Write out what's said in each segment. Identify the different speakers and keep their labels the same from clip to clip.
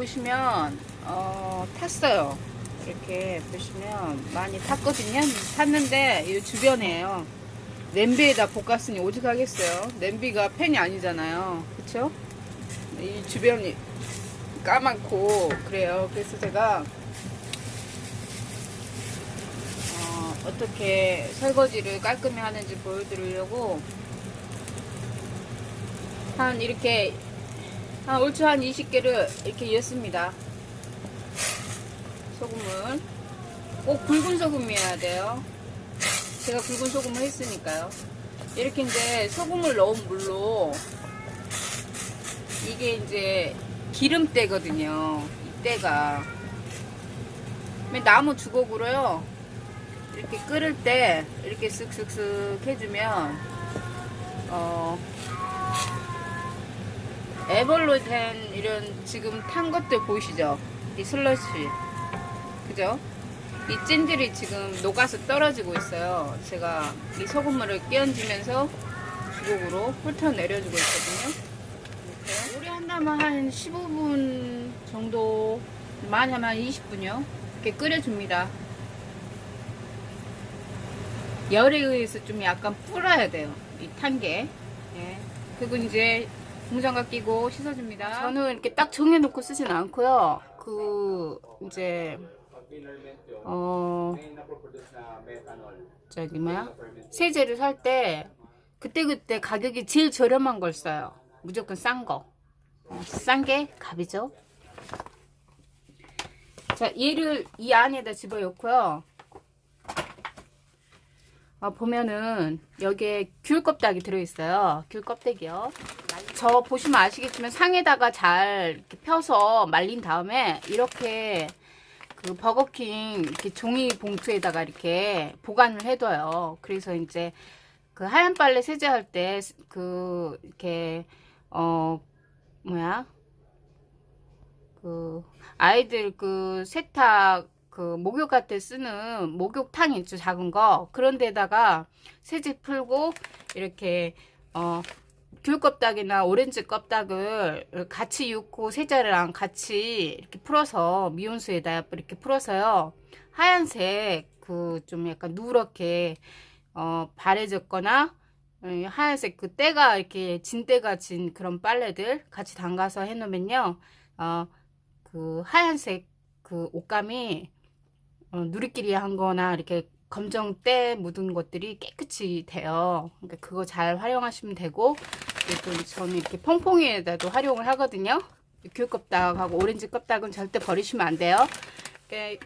Speaker 1: 보시면, 어, 탔어요. 이렇게 보시면 많이 탔거든요. 탔는데, 이 주변에요. 냄비에다 볶았으니 오죽하겠어요. 냄비가 팬이 아니잖아요. 그쵸? 이 주변이 까맣고, 그래요. 그래서 제가, 어, 어떻게 설거지를 깔끔히 하는지 보여드리려고, 한 이렇게 한 올초 한 20개를 이렇게 넣습니다. 소금을 꼭 굵은 소금이어야 돼요. 제가 굵은 소금을 했으니까요. 이렇게 이제 소금을 넣은 물로 이게 이제 기름때거든요. 이 때가 맨 나무 주걱으로요. 이렇게 끓을 때 이렇게 쓱쓱쓱 해주면 어 에벌로 된 이런 지금 탄 것들 보이시죠? 이 슬러시. 그죠? 이 찐들이 지금 녹아서 떨어지고 있어요. 제가 이 소금물을 끼얹으면서 주걱으로 훑어 내려주고 있거든요. 이렇게. 오래 한다면 한 15분 정도, 많이 하면 20분요. 이렇게 끓여줍니다. 열에 의해서 좀 약간 불어야 돼요. 이 탄 게. 예. 그리고 이제 공장갑 끼고 씻어줍니다. 저는 이렇게 딱 정해놓고 쓰진 않고요. 그 이제 어 저기 뭐야 세제를 살 때 그때 그때 가격이 제일 저렴한 걸 써요. 무조건 싼 거. 어, 싼게 값이죠. 자 얘를 이 안에다 집어넣고요. 어, 보면은 여기에 귤 껍데기 들어있어요. 귤 껍데기요. 저 보시면 아시겠지만 상에다가 잘 이렇게 펴서 말린 다음에 이렇게 그 버거킹 이렇게 종이 봉투에다가 이렇게 보관을 해둬요. 그래서 이제 그 하얀 빨래 세제할 때 그 이렇게 어 뭐야 그 아이들 그 세탁 그 목욕할 때 쓰는 목욕탕 있죠 작은 거 그런 데다가 세제 풀고 이렇게 어 귤 껍데기나 오렌지 껍데기를 같이 넣고 세제랑 같이 이렇게 풀어서 미온수에다 이렇게 풀어서요. 하얀색 그 좀 약간 누렇게 어 바래졌거나 음, 하얀색 그 때가 이렇게 진때가 진 그런 빨래들 같이 담가서 해놓으면요. 어 그 하얀색 그 옷감이 어, 누리끼리 한 거나 이렇게 검정 때 묻은 것들이 깨끗이 돼요. 그러니까 그거 잘 활용하시면 되고 그리고 저는 이렇게 퐁퐁이에다도 활용을 하거든요. 귤 껍닥하고 오렌지 껍닥은 절대 버리시면 안 돼요. 이렇게,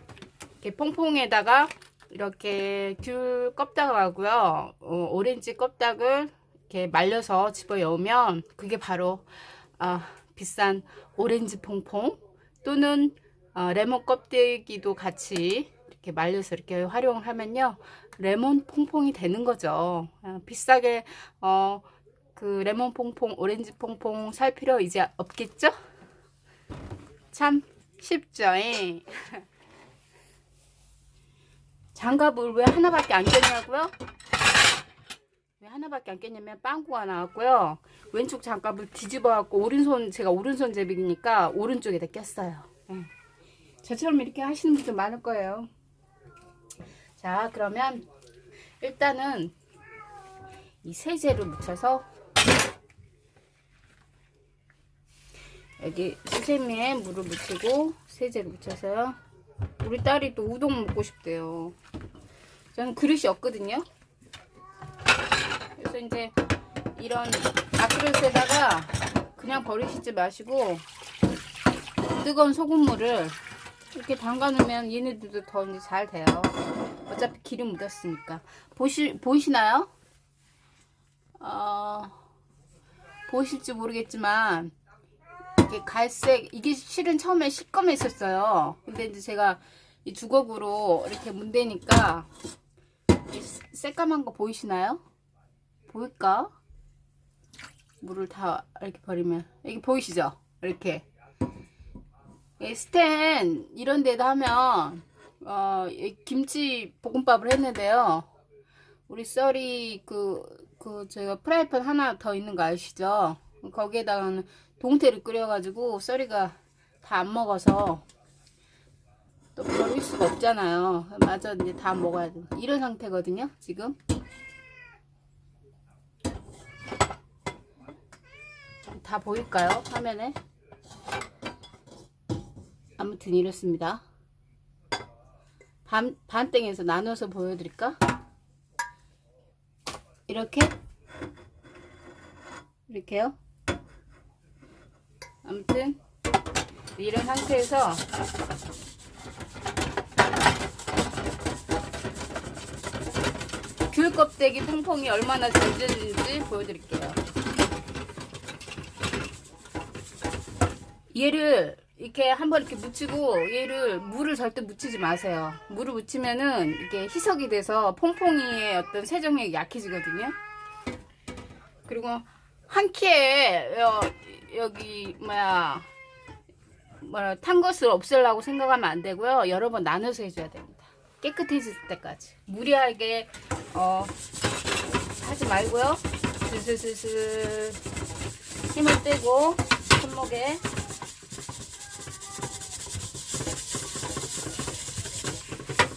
Speaker 1: 이렇게 퐁퐁에다가 이렇게 귤 껍닥하고요. 어, 오렌지 껍닥을 이렇게 말려서 집어 넣으면 그게 바로 아, 비싼 오렌지 퐁퐁 또는 어, 레몬 껍데기도 같이 이렇게 말려서 이렇게 활용을 하면요 레몬 퐁퐁이 되는 거죠 어, 비싸게 어, 그 레몬 퐁퐁 오렌지 퐁퐁 살 필요 이제 없겠죠 참 쉽죠 예. 장갑을 왜 하나밖에 안 꼈냐고요 왜 하나밖에 안 꼈냐면 빵꾸가 나왔고요 왼쪽 장갑을 뒤집어 갖고 오른손 제가 오른손 제비니까 오른쪽에다 꼈어요 예. 저처럼 이렇게 하시는 분들 많을 거예요. 자, 그러면 일단은 이 세제를 묻혀서 여기 수세미에 물을 묻히고 세제를 묻혀서요. 우리 딸이 또 우동 먹고 싶대요. 저는 그릇이 없거든요. 그래서 이제 이런 밥그릇에다가 그냥 버리시지 마시고 뜨거운 소금물을 이렇게 담가 놓으면 얘네들도 더 이제 잘 돼요. 어차피 기름 묻었으니까. 보시, 보이시나요? 어, 보이실지 모르겠지만, 이게 갈색, 이게 실은 처음에 시꺼맸었어요. 근데 이제 제가 이 주걱으로 이렇게 문대니까, 이 새까만 거 보이시나요? 보일까? 물을 다 이렇게 버리면. 이게 보이시죠? 이렇게. 예, 스텐 이런 데다 하면 어, 이 김치 볶음밥을 했는데요. 우리 썰이 그, 그, 제가 프라이팬 하나 더 있는 거 아시죠? 거기에다가는 동태를 끓여가지고 썰이가 다 안 먹어서 또 버릴 수가 없잖아요. 맞아, 이제 다 먹어야 돼. 이런 상태거든요, 지금. 다 보일까요? 화면에? 아무튼 이렇습니다. 반, 반땡에서 나눠서 보여드릴까? 이렇게? 이렇게요? 아무튼 이런 상태에서 귤 껍데기 퐁퐁이 얼마나 잘 되는지 보여드릴게요. 얘를 이렇게 한번 이렇게 묻히고 얘를 물을 절대 묻히지 마세요. 물을 묻히면은 이게 희석이 돼서 퐁퐁이의 어떤 세정력이 약해지거든요. 그리고 한 키에 여, 여기 뭐야 뭐야 탄 것을 없애려고 생각하면 안 되고요. 여러 번 나눠서 해줘야 됩니다. 깨끗해질 때까지 무리하게 어, 하지 말고요. 슬슬슬슬 힘을 빼고 손목에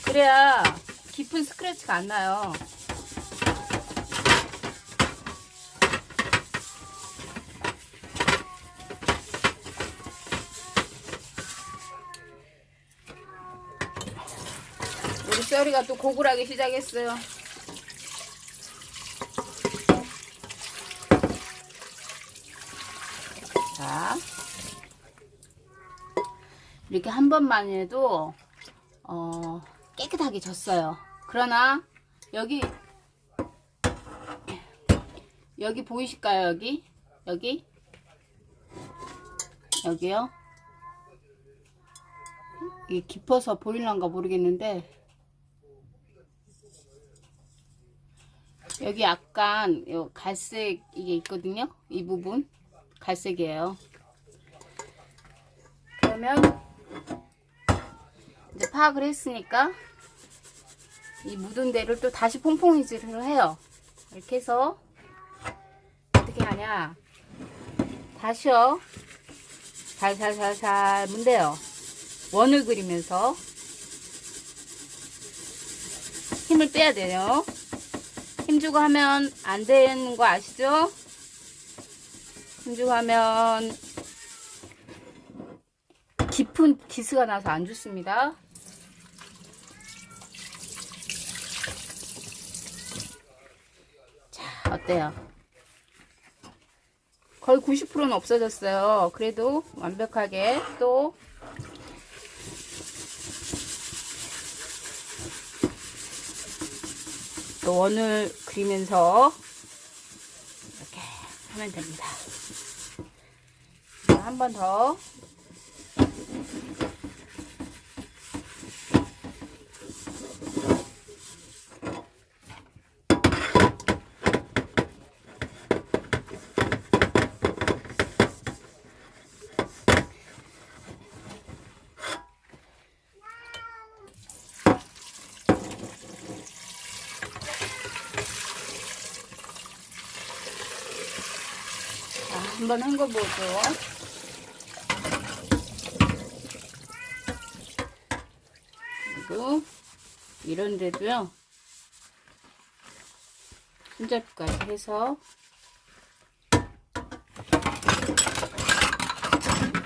Speaker 1: 그래야 깊은 스크래치가 안 나요. 우리 썰이가 또 고글하기 시작했어요. 자, 이렇게 한 번만 해도 어, 깨끗하게 졌어요. 그러나 여기 여기 보이실까요? 여기 여기 여기요. 이게 깊어서 보일란가 모르겠는데 여기 약간 요 갈색 이게 있거든요. 이 부분 갈색이에요. 그러면 이제 파악을 했으니까 이 묻은 데를 또 다시 퐁퐁이질을 해요. 이렇게 해서 어떻게 하냐? 다시요. 살살살살 문대요. 원을 그리면서 힘을 빼야 돼요. 힘주고 하면 안 되는 거 아시죠? 힘주고 하면 깊은 기스가 나서 안 좋습니다. 어때요? 거의 90%는 없어졌어요. 그래도 완벽하게 또또 원을 그리면서 이렇게 하면 됩니다. 한 번 더. 한번 헹궈보죠. 그리고 이런 데도요. 손잡이까지 해서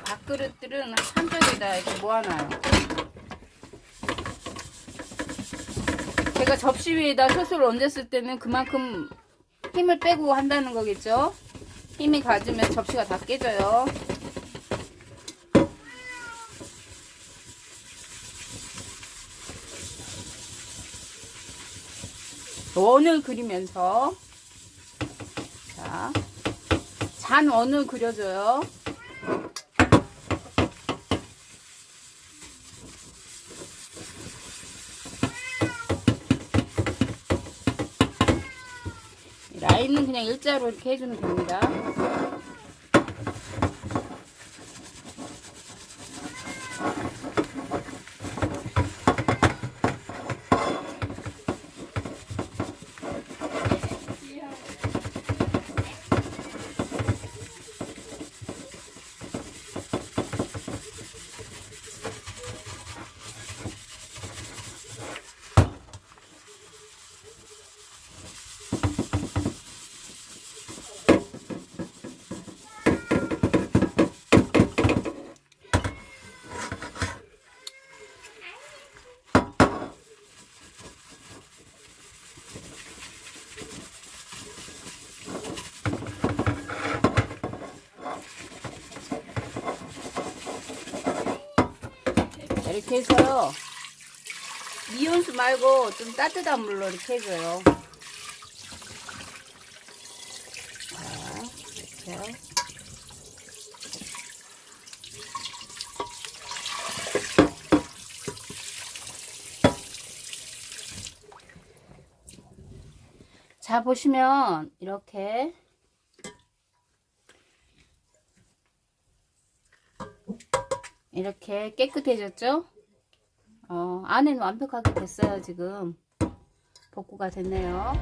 Speaker 1: 밥그릇들은 한쪽에다 이렇게 모아놔요. 제가 접시 위에다 솥을 얹었을 때는 그만큼 힘을 빼고 한다는 거겠죠? 힘이 가지면 접시가 다 깨져요. 원을 그리면서 자, 잔 원을 그려줘요. 라인은 그냥 일자로 이렇게 해주면 됩니다. 이렇게 해서요. 미온수 말고 좀 따뜻한 물로 이렇게 해줘요. 자, 이렇게. 자, 보시면 이렇게 이렇게 깨끗해졌죠? 어, 안에는 완벽하게 됐어요, 지금. 복구가 됐네요.